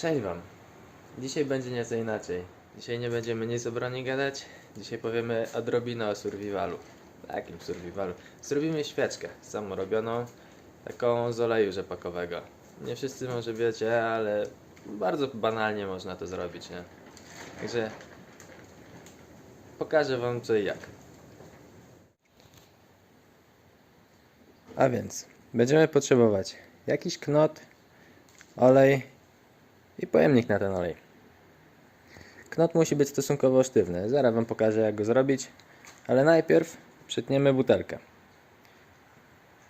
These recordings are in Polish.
Cześć Wam. Dzisiaj będzie nieco inaczej. Dzisiaj nie będziemy nic o broni gadać. Dzisiaj powiemy odrobinę o survivalu. Takim survivalu. Zrobimy świeczkę samorobioną, taką z oleju rzepakowego. Nie wszyscy może wiecie, ale bardzo banalnie można to zrobić, nie? Także pokażę Wam co i jak. A więc będziemy potrzebować jakiś knot, olej i pojemnik na ten olej. Knot musi być stosunkowo sztywny. Zaraz Wam pokażę jak go zrobić, ale najpierw przytniemy butelkę.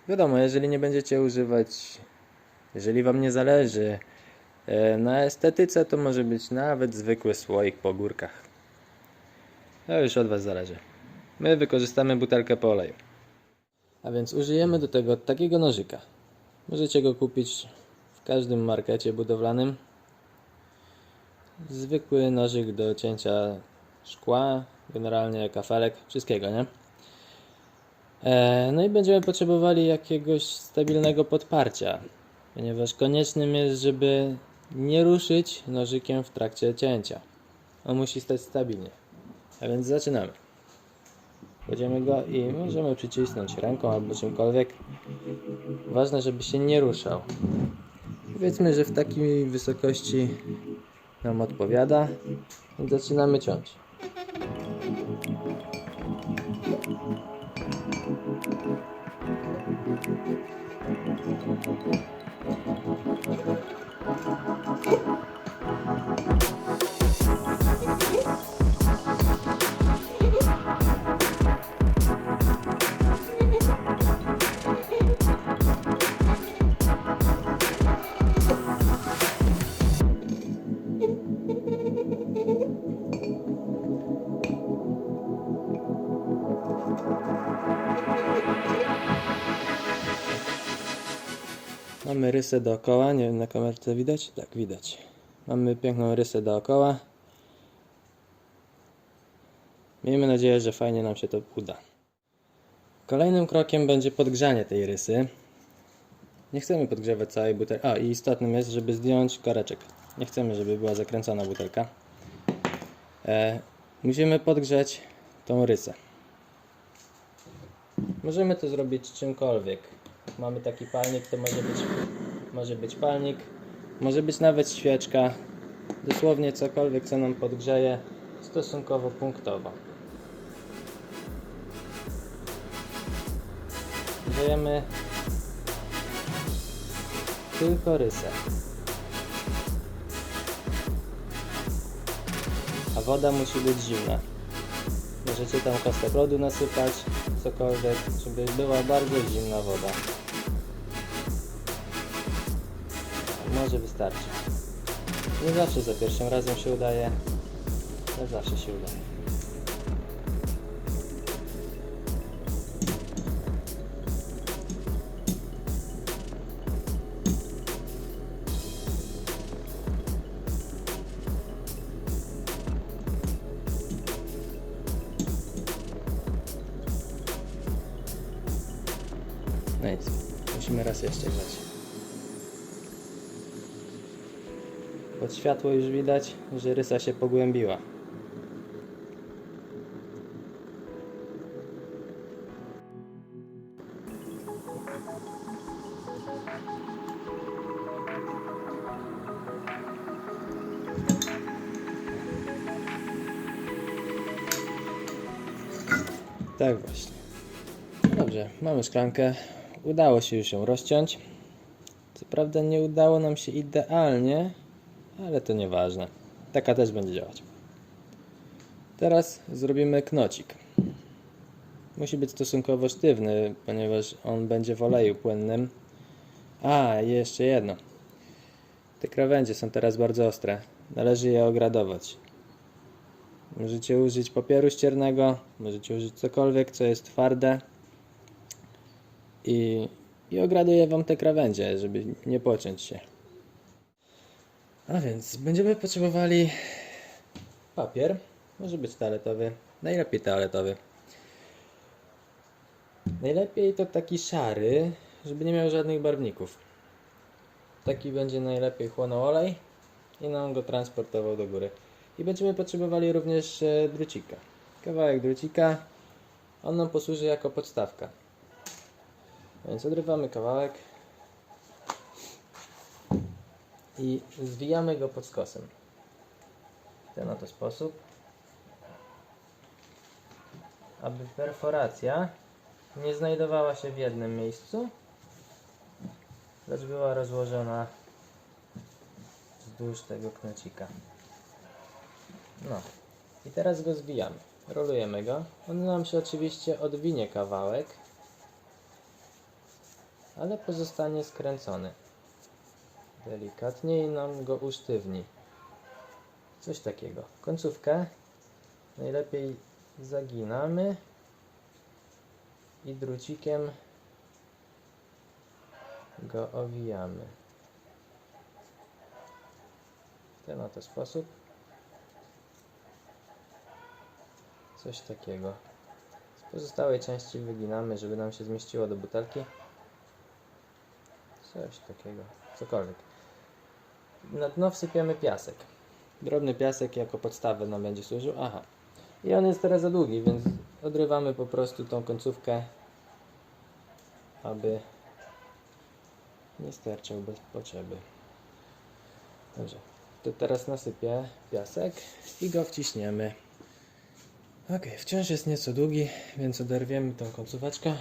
Wiadomo, jeżeli nie będziecie używać, jeżeli Wam nie zależy e, na estetyce, to może być nawet zwykły słoik po górkach. To już od Was zależy. My wykorzystamy butelkę po oleju. A więc użyjemy do tego takiego nożyka. Możecie go kupić w każdym markecie budowlanym. Zwykły nożyk do cięcia szkła, generalnie kafelek, wszystkiego, nie? E, no i będziemy potrzebowali jakiegoś stabilnego podparcia, ponieważ koniecznym jest, żeby nie ruszyć nożykiem w trakcie cięcia. On musi stać stabilnie. A więc zaczynamy. Kładziemy go i możemy przycisnąć ręką albo czymkolwiek. Ważne, żeby się nie ruszał. Powiedzmy, że w takiej wysokości nam odpowiada. I zaczynamy ciąć. Mamy rysę dookoła, nie wiem na kamerce widać? Tak, widać. Mamy piękną rysę dookoła. Miejmy nadzieję, że fajnie nam się to uda. Kolejnym krokiem będzie podgrzanie tej rysy. Nie chcemy podgrzewać całej butelki. A, i istotnym jest, żeby zdjąć koreczek. Nie chcemy, żeby była zakręcona butelka. E, musimy podgrzać tą rysę. Możemy to zrobić czymkolwiek. Mamy taki palnik, to może być, może być palnik, może być nawet świeczka. Dosłownie cokolwiek, co nam podgrzeje stosunkowo punktowo. Grzejemy tylko rysę. A woda musi być zimna. Możecie tam kostek lodu nasypać, cokolwiek, żeby była bardzo zimna woda. Może wystarczy. Nie zawsze za pierwszym razem się udaje, ale zawsze się udaje. No musimy raz jeszcze grać. Pod światło już widać, że rysa się pogłębiła. Tak właśnie. Dobrze, mamy szklankę. Udało się już ją rozciąć. Co prawda nie udało nam się idealnie, ale to nieważne. Taka też będzie działać. Teraz zrobimy knocik. Musi być stosunkowo sztywny, ponieważ on będzie w oleju płynnym. A, jeszcze jedno. Te krawędzie są teraz bardzo ostre. Należy je ogradować. Możecie użyć papieru ściernego, możecie użyć cokolwiek, co jest twarde. I, i ograduję Wam te krawędzie, żeby nie pociąć się. A więc będziemy potrzebowali papier. Może być toaletowy. Najlepiej toaletowy. Najlepiej to taki szary, żeby nie miał żadnych barwników. Taki będzie najlepiej chłonął olej, i nam go transportował do góry. I będziemy potrzebowali również e, drucika. Kawałek drucika, on nam posłuży jako podstawka. Więc odrywamy kawałek i zwijamy go pod skosem. W ten oto sposób, aby perforacja nie znajdowała się w jednym miejscu, lecz była rozłożona wzdłuż tego knocika. No i teraz go zwijamy. Rolujemy go. On nam się oczywiście odwinie kawałek, ale pozostanie skręcony. Delikatnie i nam go usztywni. Coś takiego. Końcówkę najlepiej zaginamy i drucikiem go owijamy. W ten oto sposób. Coś takiego. Z pozostałej części wyginamy, żeby nam się zmieściło do butelki. Coś takiego. Cokolwiek. Na dno wsypiemy piasek. Drobny piasek jako podstawę nam będzie służył. Aha. I on jest teraz za długi, więc odrywamy po prostu tą końcówkę, aby nie sterczał bez potrzeby. Dobrze. To teraz nasypię piasek i go wciśniemy. Ok, wciąż jest nieco długi, więc oderwiemy tą końcóweczkę.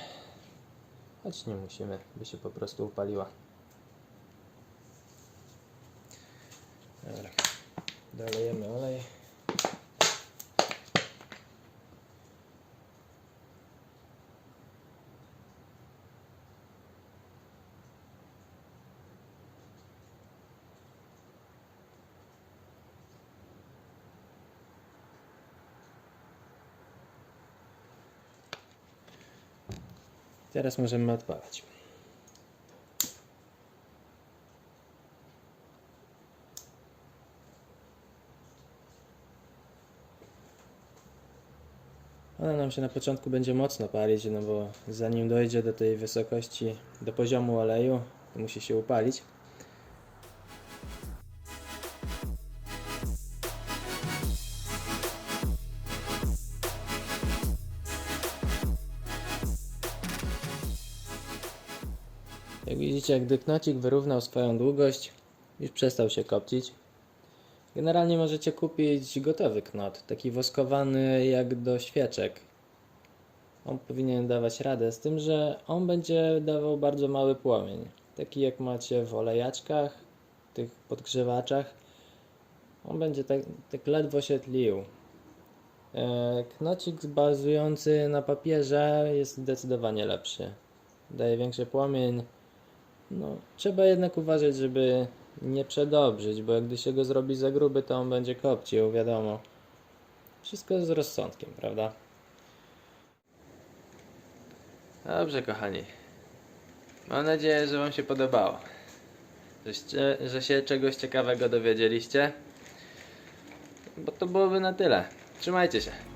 Choć nie musimy, by się po prostu upaliła. Dobra. Dolejemy olej. Teraz możemy odpalać. Ona nam się na początku będzie mocno palić, no bo zanim dojdzie do tej wysokości, do poziomu oleju, musi się upalić. Jak widzicie, gdy knocik wyrównał swoją długość, już przestał się kopcić. Generalnie możecie kupić gotowy knot, taki woskowany jak do świeczek. On powinien dawać radę, z tym, że on będzie dawał bardzo mały płomień. Taki jak macie w olejaczkach, tych podgrzewaczach. On będzie tak, tak ledwo się tlił. E, Knocik bazujący na papierze jest zdecydowanie lepszy. Daje większy płomień, no, trzeba jednak uważać, żeby nie przedobrzyć, bo gdy się go zrobi za gruby, to on będzie kopcił, wiadomo. Wszystko z rozsądkiem, prawda? Dobrze, kochani. Mam nadzieję, że Wam się podobało. Żeście, że się czegoś ciekawego dowiedzieliście. Bo to byłoby na tyle. Trzymajcie się.